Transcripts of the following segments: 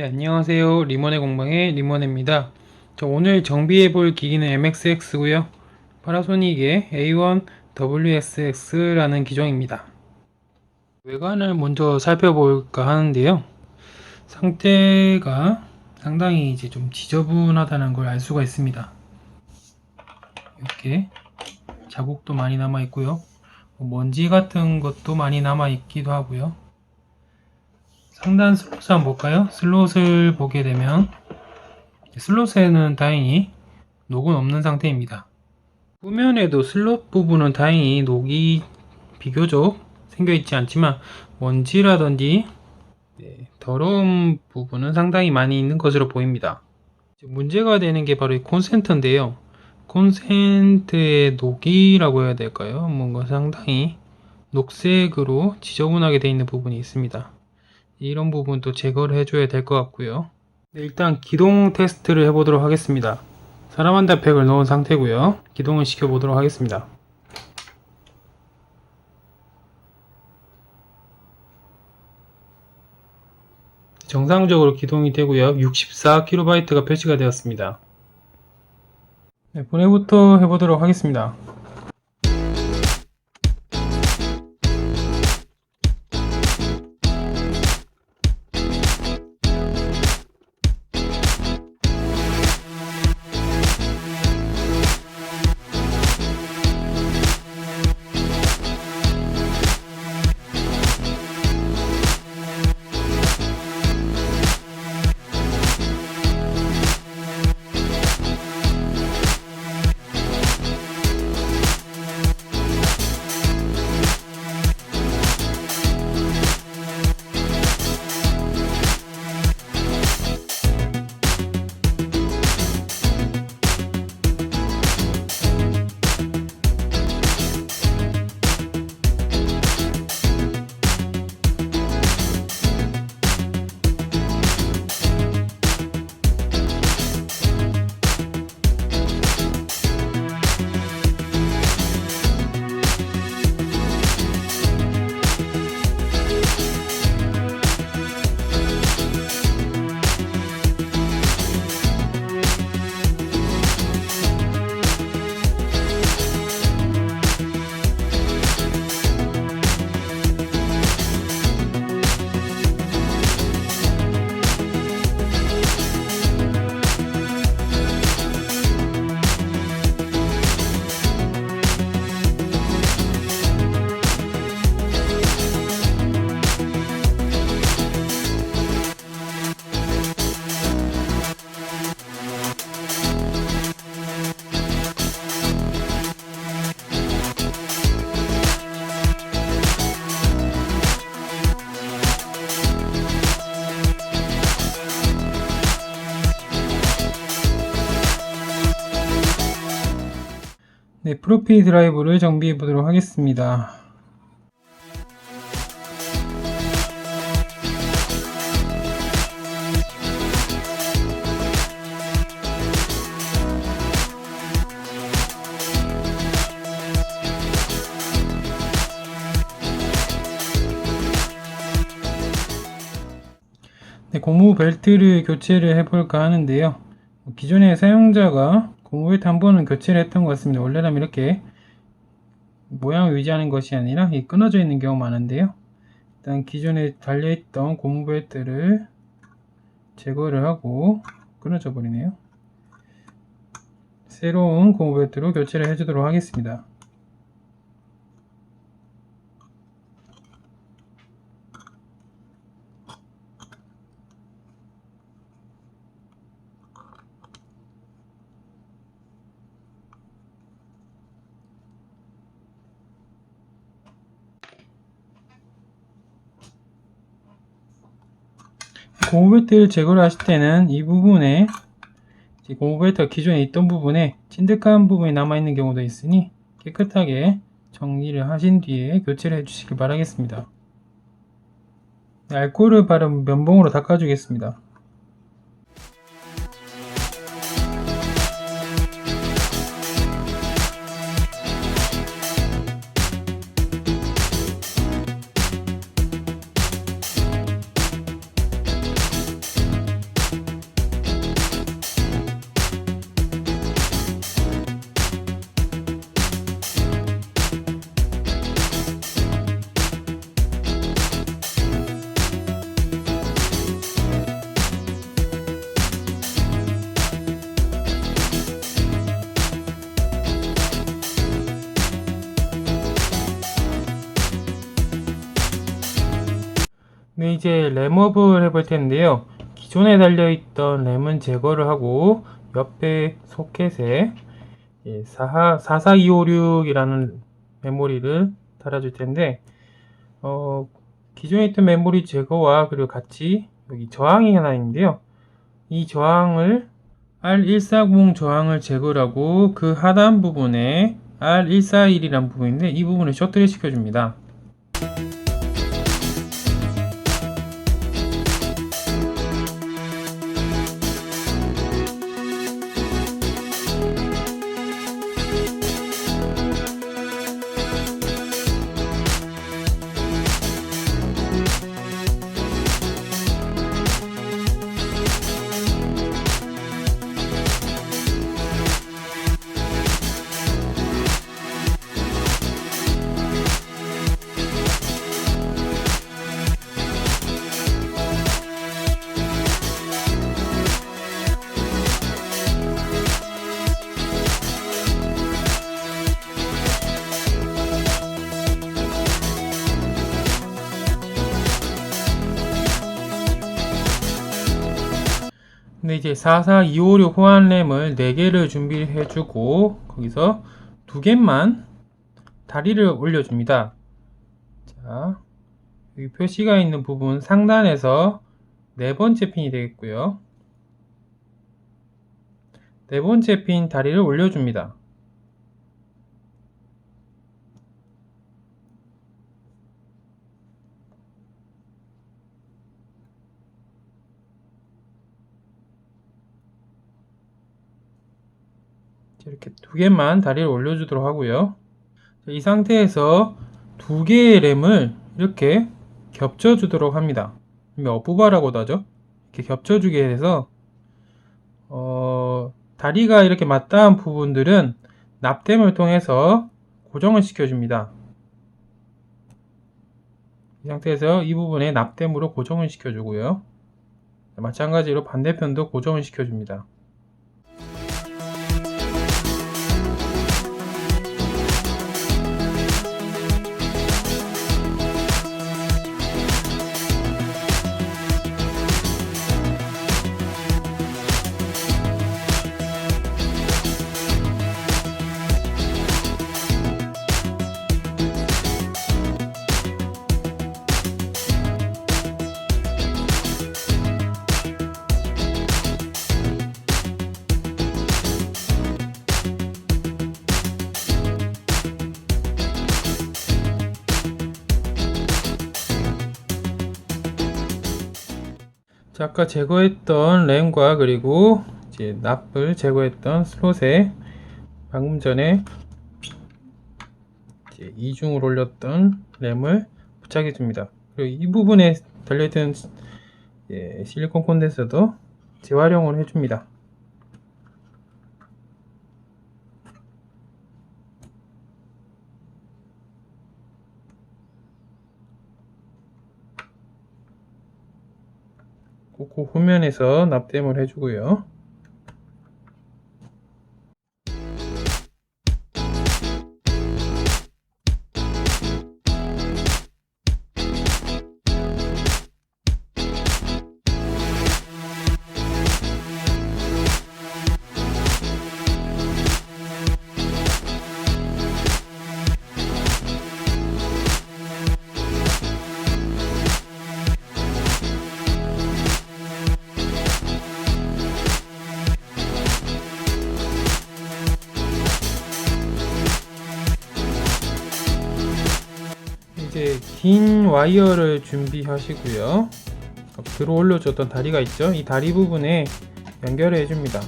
네, 안녕하세요. 리몬의 공방의 리몬입니다. 자, 오늘 정비해 볼 기기는 MXX고요. 파라소닉의 A1WSX라는 기종입니다. 외관을 먼저 살펴볼까 하는데요. 상태가 상당히 이제 좀 지저분하다는 걸 알 수가 있습니다. 이렇게 자국도 많이 남아 있고요. 먼지 같은 것도 많이 남아 있기도 하고요. 상단 슬롯 한번 볼까요? 슬롯을 보게 되면 슬롯에는 다행히 녹은 없는 상태입니다. 후면에도 슬롯 부분은 다행히 녹이 비교적 생겨 있지 않지만 먼지라든지 네, 더러운 부분은 상당히 많이 있는 것으로 보입니다. 문제가 되는 게 바로 이 콘센트인데요. 콘센트의 녹이라고 해야 될까요? 뭔가 상당히 녹색으로 지저분하게 되어 있는 부분이 있습니다. 이런 부분도 제거를 해줘야 될 것 같고요. 네, 일단 기동 테스트를 해보도록 하겠습니다. 사라만다 팩을 넣은 상태고요. 기동을 시켜보도록 하겠습니다. 정상적으로 기동이 되고요. 64kB가 표시가 되었습니다. 네, 분해부터 해보도록 하겠습니다. 네, 프로피 드라이브를 정비해 보도록 하겠습니다. 네, 고무 벨트를 교체를 해볼까 하는데요. 기존의 사용자가 고무 벨트 한 번은 교체를 했던 것 같습니다. 원래라면 이렇게 모양을 유지하는 것이 아니라 이 끊어져 있는 경우가 많은데요. 일단 기존에 달려있던 고무 벨트를 제거를 하고 끊어져 버리네요. 새로운 고무 벨트로 교체를 해주도록 하겠습니다. 고무벨트를 제거를 하실 때는 이 부분에 이제 고무벨트가 기존에 있던 부분에 찐득한 부분이 남아있는 경우도 있으니 깨끗하게 정리를 하신 뒤에 교체를 해주시길 바라겠습니다. 네, 알코올을 바른 면봉으로 닦아주겠습니다. 이제 램업을 해볼 텐데요. 기존에 달려있던 램은 제거를 하고 옆에 소켓에 44256이라는 메모리를 달아줄 텐데 어, 기존에 있던 메모리 제거와 그리고 같이 여기 저항이 하나 있는데요. 이 저항을 R140 저항을 제거를 하고 그 하단 부분에 R141이라는 부분인데 이 부분을 셔틀을 시켜줍니다. 근데 이제 44256 호환 램을 4개를 준비해 주고 거기서 두 개만 다리를 올려줍니다. 자, 여기 표시가 있는 부분 상단에서 네 번째 핀이 되겠고요. 네 번째 핀 다리를 올려줍니다. 이렇게 두 개만 다리를 올려주도록 하고요. 자, 이 상태에서 두 개의 램을 이렇게 겹쳐주도록 합니다. 어부바라고도 하죠. 이렇게 겹쳐주게 해서 어, 다리가 이렇게 맞닿은 부분들은 납땜을 통해서 고정을 시켜줍니다. 이 상태에서 이 부분에 납땜으로 고정을 시켜주고요. 마찬가지로 반대편도 고정을 시켜줍니다. 자, 아까 제거했던 램과 그리고 이제 납을 제거했던 슬롯에 방금 전에 이제 이중을 올렸던 램을 부착해 줍니다. 그리고 이 부분에 달려있던 예, 실리콘 콘덴서도 재활용을 해줍니다. 그 후면에서 납땜을 해주고요. 긴 와이어를 준비하시고요. 들어 올려줬던 다리가 있죠? 이 다리 부분에 연결해 줍니다.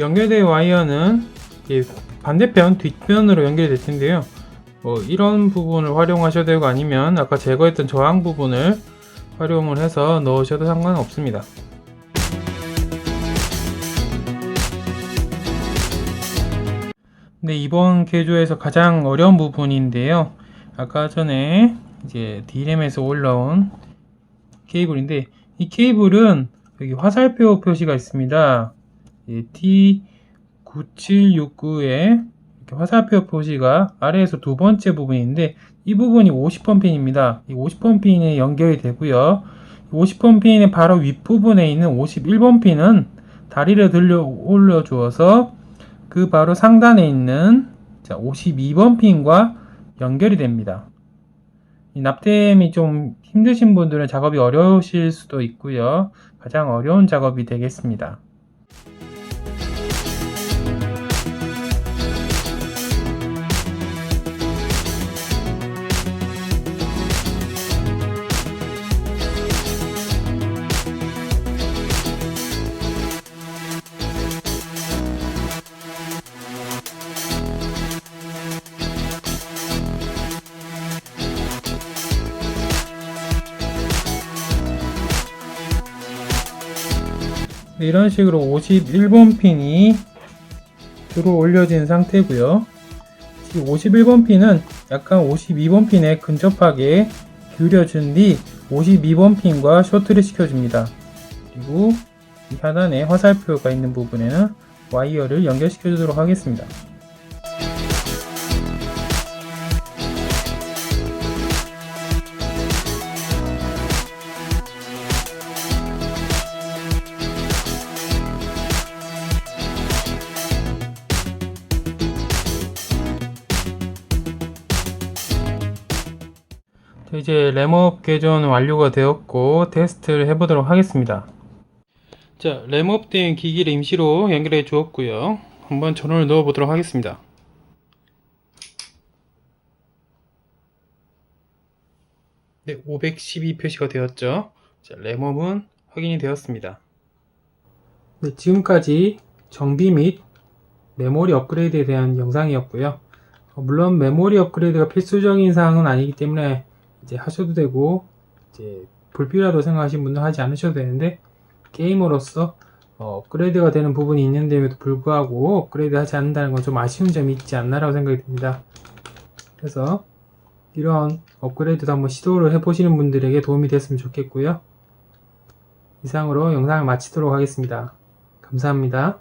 연결된 와이어는 반대편 뒷면으로 연결될 텐데요. 뭐 이런 부분을 활용하셔도 되고 아니면 아까 제거했던 저항 부분을 활용을 해서 넣으셔도 상관없습니다. 근데 네, 이번 개조에서 가장 어려운 부분인데요. 아까 전에 이제 D램에서 올라온 케이블인데 이 케이블은 여기 화살표 표시가 있습니다. T9769에 이렇게 화살표 표시가 아래에서 두 번째 부분인데 이 부분이 50번 핀입니다. 이 50번 핀에 연결이 되고요. 50번 핀의 바로 윗부분에 있는 51번 핀은 다리를 들려 올려 주어서 그 바로 상단에 있는 자, 52번 핀과 연결이 됩니다. 이 납땜이 좀 힘드신 분들은 작업이 어려우실 수도 있고요. 가장 어려운 작업이 되겠습니다. 이런 식으로 51번 핀이 들어 올려진 상태고요. 이 51번 핀은 약간 52번 핀에 근접하게 기울여준 뒤 52번 핀과 쇼트를 시켜줍니다. 그리고 이 하단에 화살표가 있는 부분에는 와이어를 연결시켜 주도록 하겠습니다. 이제 램업 개조는 완료가 되었고 테스트를 해보도록 하겠습니다. 자, 램업된 기기를 임시로 연결해 주었고요. 한번 전원을 넣어 보도록 하겠습니다. 네, 512 표시가 되었죠. 자, 램업은 확인이 되었습니다. 네, 지금까지 정비 및 메모리 업그레이드에 대한 영상이었고요. 어, 물론 메모리 업그레이드가 필수적인 사항은 아니기 때문에 이제 하셔도 되고 이제 불필요하다고 생각하시는 분들 하지 않으셔도 되는데 게이머로서 어, 업그레이드가 되는 부분이 있는데도 불구하고 업그레이드 하지 않는다는 건 좀 아쉬운 점이 있지 않나라고 생각이 듭니다. 그래서 이런 업그레이드도 한번 시도를 해보시는 분들에게 도움이 됐으면 좋겠고요. 이상으로 영상을 마치도록 하겠습니다. 감사합니다.